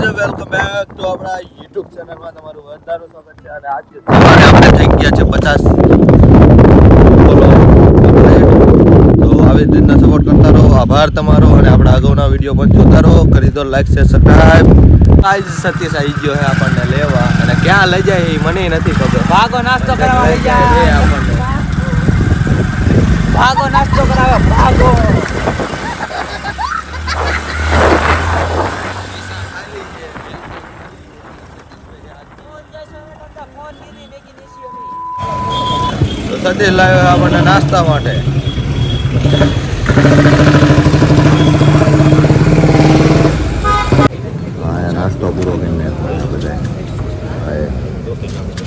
Welcome back તો આપણા YouTube ચેનલમાં તમારું વધારો સ્વાગત છે અને આજે સવારે આપણે થઈ ગયા છે પચાસ. તો આવી રીતના સપોર્ટ કરતા રહો. આભાર તમારો અને આપણા અગાઉના વીડિયો પણ જોતા રહો. કરી દો લાઈક શેર સબસ્ક્રાઈબ આજ સતીશ આવી ગયો છે આપણને લેવા. અને ક્યાં લઈ જાય એ મને નથી ખબર. ભાગો નાસ્તો કરાવવા લઈ જાય આપણને. ભાગો નાસ્તો કરાવે ભાગો. સતીશ લાવ્યો આપણને નાસ્તા માટે. હા નાસ્તો પૂરો કરીને બધા.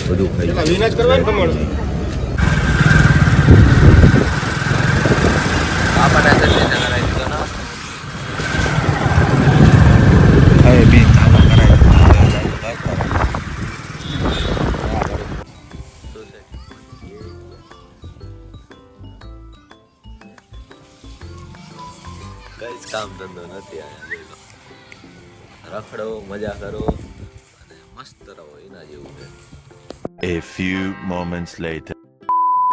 બધું ખાઈ નથી અહીંયા જોઈ રખડો મજા કરો અને મસ્ત રહો એના જેવું છે. A few moments later.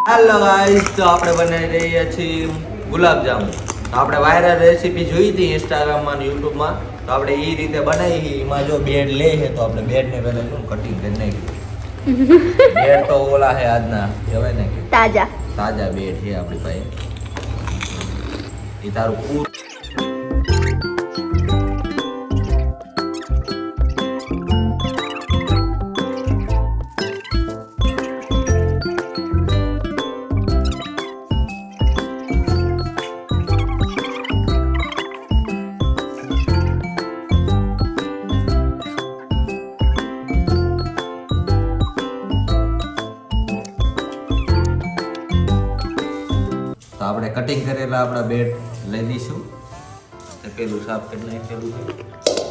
Hello guys તો આપણે બનાવી રહ્યા છીએ ગુલાબજાંબુ. તો આપણે વાયરલ રેસીપી જોઈ હતી ઇન્સ્ટાગ્રામમાં અને યુટ્યુબમાં તો આપણે એ રીતે બનાવી એમાં જો બેડ લે છે તો આપણે બેડને પહેલા શું કટિંગ કરી નાખ્યું? બેડ તો ઓલા છે આજના કહેવાય ને તાજા. તાજા બેડ છે આપણી પાસે. એ તારું પૂર કટિંગ કરેલા આપણા બેટ લઈ દઈશું પેલું સાફ કરી નાખેલું છે?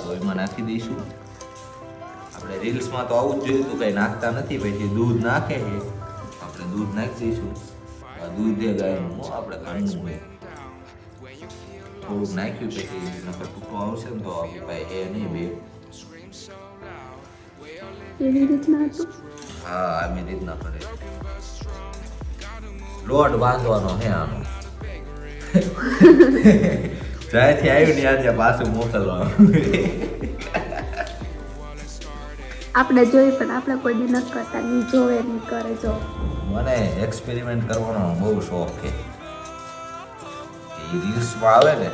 તો એમાં નાખી દઈશું. આપણે રીલ્સમાં તો આવું જ જોયું હતું કંઈ નાખતા નથી પછી દૂધ નાખે છે. આપણે દૂધ નાખી દઈશું. દૂધ એ ગાયનું આપણે ઘરનું હોય થોડુંક નાખ્યું પછી નકર ટૂંકો આવશે ને તો આપણી પાસે એ નહીં બે એવી રીતના હતું? હા આવી રીતના કરે. લોટ બાંધવાનો હે આનો. જ્યાંથી આવ્યું ને આજે પાછું મોકલવાનું. આપણે જોઈ પણ આપણે કોઈ દી નથી કરતા. નહીં જોવે નહીં કરે જો. મને એક્સપેરિમેન્ટ કરવાનો બહુ શોખ છે. એ રીલ્સમાં આવે ને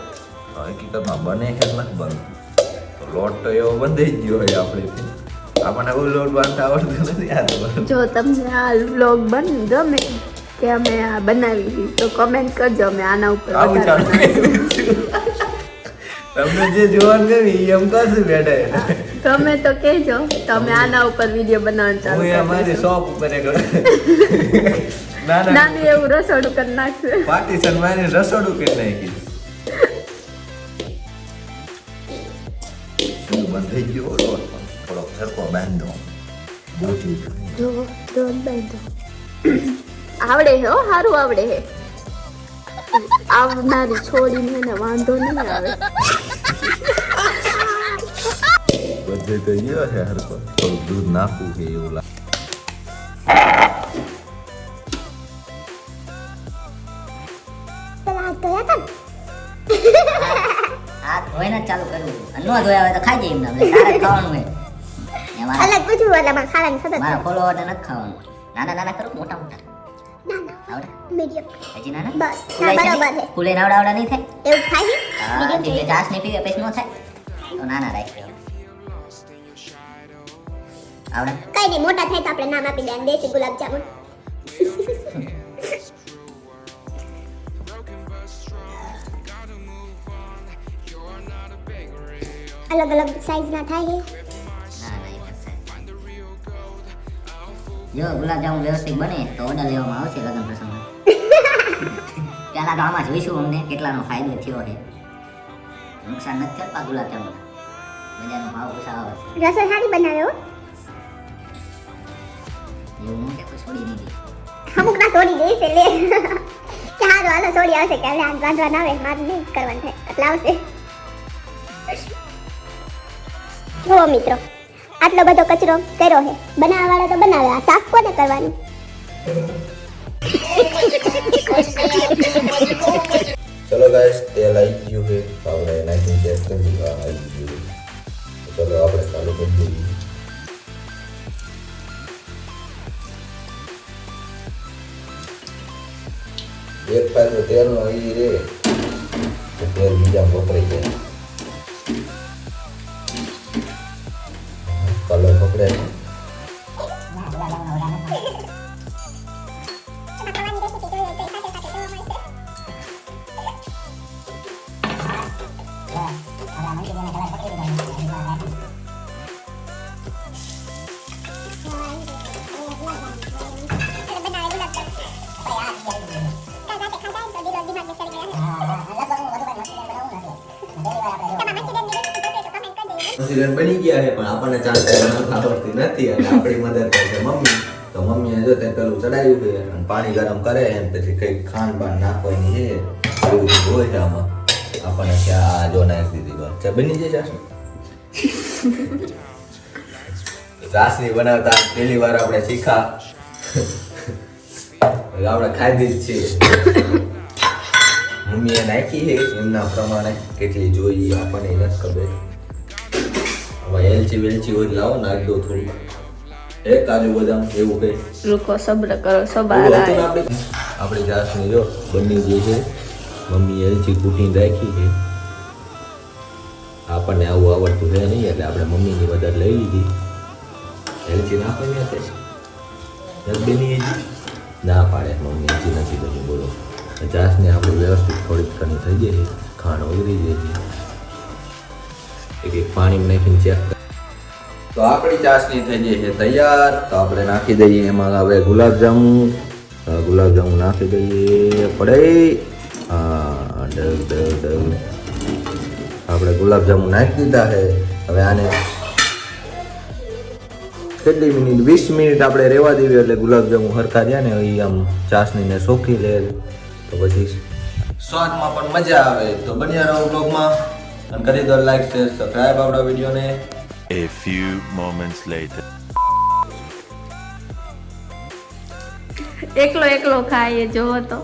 તો હકીકતમાં બને કે નથી બનતું. તો લોટ તો એવો બંધાઈ ગયો હોય આપણે આપણને બહુ લોટ બાંધતા આવડતું નથી આ જો તમને આ વ્લોગ બન ગમે કે અમે આ બનાવી તો કમેન્ટ કરજો અમે આના ઉપર. તમને જે જોવાનું ગમે એમ કરશું બેઠા તમે તો કહેજો તમે આના ઉપર વીડિયો બનાવવાનું ચાલુ હું અમારી શોપ ઉપર નાનું એવું રસોડું કરી નાખશે. પાર્ટીશન મારી રસોડું કરી નાખી. શું બંધ થઈ ગયો? લોટ સરખો બાંધો. જો બાંધો. આવડે હે હો સારું આવડે હે. આવનારી છોડીને એને વાંધો નહીં આવે. બધે તો ગયો છે હરકો થોડું દૂધ નાખવું છે એવું લાગે. આ ધોઈને જ ચાલુ કરવું ન ધોયા હોય તો ખાઈ જઈએ એમને. તારે ખાવાનું હોય. અલગ પૂછવું એટલે મારે ખાવાની ખબર મારા ફોલો નથી ખાવાનું. નાના નાના કરું મોટા મોટા. આવડે? મીડિયમ. હજી નાના બસ, ના? બરાબર? છે. ફૂલે નાવડા આવડા નહીં થાય? એવું ખાઈ હા એટલે ચાસ નહીં પીવે પછી નો થાય? તો ના ના રાખ આવડે? કઈ નહીં મોટા થાય તો આપણે નામ આપી દે દેશી ગુલાબ જામુન અલગ અલગ સાઈઝ ના થાય જો ગુલાબજાંબુ વ્યવસ્થિત બને તો ઓર્ડર લેવામાં આવશે લગ્ન પ્રસંગમાં પહેલા તો આમાં જોઈશું અમને કેટલાનો ફાયદો થયો છે. નુકસાન નથી થતા ગુલાબજામુન બજારનો ભાવ ઓછા છે. રસોઈ સારી બનાવ્યો એવું ન કે છોડી નહીં દે. અમુક ના છોડી દે છે લે. હારો હાલો છોડી આવશે કે હાથ બાંધવા ના આવે મારે નહીં કરવાનું થાય એટલે આવશે. જુઓ મિત્રો. આટલો બધો કચરો કર્યો છે બનાવવા વાળો તો બનાવે આ સાફ કોને કરવાની? ચલો ગાઈસ તેલ આવી ગયું છે. આપણે નાખીને ચેક કરી હા, આવી ગયું ચલો આપણે ચાલુ કરી દઈએ. એક પાછો તેલનો ઈ રે. તેલ બીજા વપરાઈ જાય. કલર મંચુરિયન બની ગયા છે. પણ આપણને ચાન્સ આવડતી નથી. અને આપણી મદદ કરે મમ્મી. તો મમ્મીએ જો તે પેલું ચડાવ્યું છે અને પાણી ગરમ કરે એમ પછી કંઈક ખાંડ બાંડ નાખવાની છે. એવું હોય છે આમાં. આપણને ક્યાં જો નાખી દીધી વાત છે, બની જાય ચાસ ચાસણી બનાવતા પહેલી વાર આપણે શીખા. આપણે ખાધી જ છીએ. મમ્મીએ નાખી છે. એમના પ્રમાણે કેટલી જોઈએ આપણને નથી ખબર. હવે એલચી વેલચી હોય લાવો નાખ દો થોડું એ કાજુ બદામ એવું કઈ? રૂકો સબ્ર કરો સબાર આપણે આપણી ચાસણી જો બની જે છે મમ્મી એલચી કૂટી રાખી છે. આપણને આવું આવડતું છે નહીં એટલે આપણે મમ્મીની મદદ લઈ લીધી. એલચી નાખવાની હશે નથી બની ના પાડે મમ્મી હજી નથી બની બોલો. ચાસની આપણે વ્યવસ્થિત થોડીક ઘણી થઈ જાય ખાણ ઓગળી જાય એક એક નાખીને ચેક તો આપણી ચાસણી થઈ ગઈ છે તૈયાર. તો આપણે નાખી દઈએ એમાં હવે ગુલાબજાંબુ. ગુલાબજાંબુ નાખી દઈએ પડે. આપણે ગુલાબજાંબુ નાખી દીધા છે. હવે આને કેટલી મિનિટ? વીસ મિનિટ આપણે રહેવા દેવી એટલે ગુલાબજાંબુ હરખા જાય ને એ આમ ચાસણીને સોખી લે. તો પછી સ્વાદમાં પણ મજા આવે. તો બન્યા રહો બ્લોગમાં અને કરી દો લાઈક શેર સબસ્ક્રાઇબ આપણા વિડીયોને. A few moments later. એકલો એકલો ખાઈએ જોવો તો.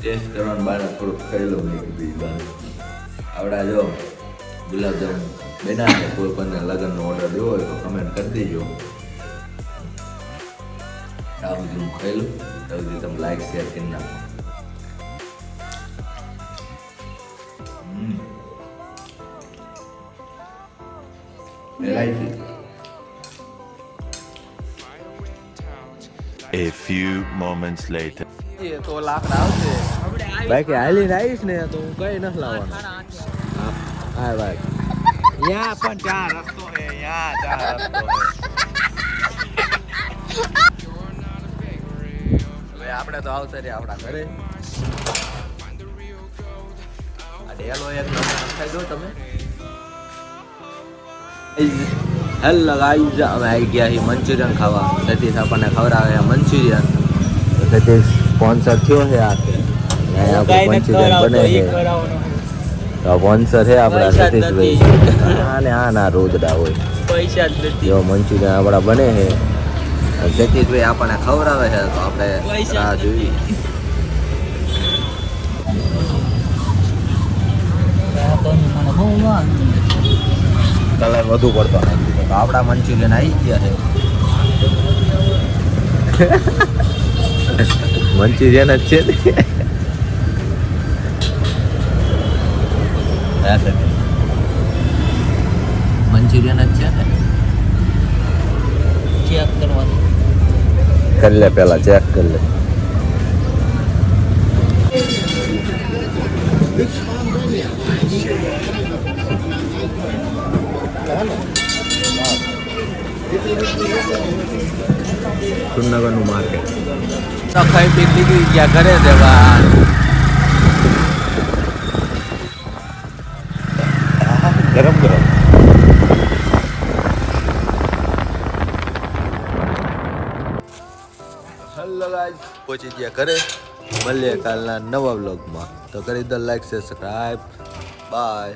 ટેસ્ટ કરવાનું બાર થોડુંક ખાઈ લો મેં કીધું ઈ આવડા જો ગુલાબજામુન બેના કોઈ પણ લગ્નનો ઓર્ડર દેવો હોય તો કમેન્ટ કરી દેજો. આ બધું હું ખાઈ લો તમે લાઈક શેર કરી નાખો. Variety A few moments later. તો લાકડા આવશે. બાકી હાલીને આવીશ ને તો હું કઈ નથી લાવવાનો. હા ભાઈ યા પણ ચાર રસ્તો હે યા ચાર રસ્તો હે. આપણે તો આવતા રે આપણા ઘરે. આ ડેલો એક નંબર. ખાઈ દો તમે. હેલો ગાઈઝ અમે આવી ગયા છીએ મંચુરિયન ખાવા. સતીશ આપણને ખવડાવે મંચુરિયન. સતીશ સ્પોન્સર થયો છે આ મંચુરિયન બને છે. તો સ્પોન્સર છે આપણા સતીશભાઈ. આને આ ના રોદડા હોય. પૈસા જ મંચુરિયન આપણા બને છે. સતીશભાઈ આપણને ખવડાવે છે તો આપણે રાહ જોઈએ. કલર વધુ પડતો નથી તો આપણા મંચુરિયન આવી ગયા છે. મંચુરિયન જ છે મંચુરિયન જ છે ને. ચેક કરવાનું. કરી લે પેલા ચેક કરી લે. સુરનગરનું માર્કેટ. ખાઈ પી નીકળી ગયા ઘરે દેવા ગરમ ગરમ. પહોંચી ગયા ઘરે. મળીએ કાલના નવા વ્લોગમાં. તો કરી દો લાઈક સબસ્ક્રાઈબ બાય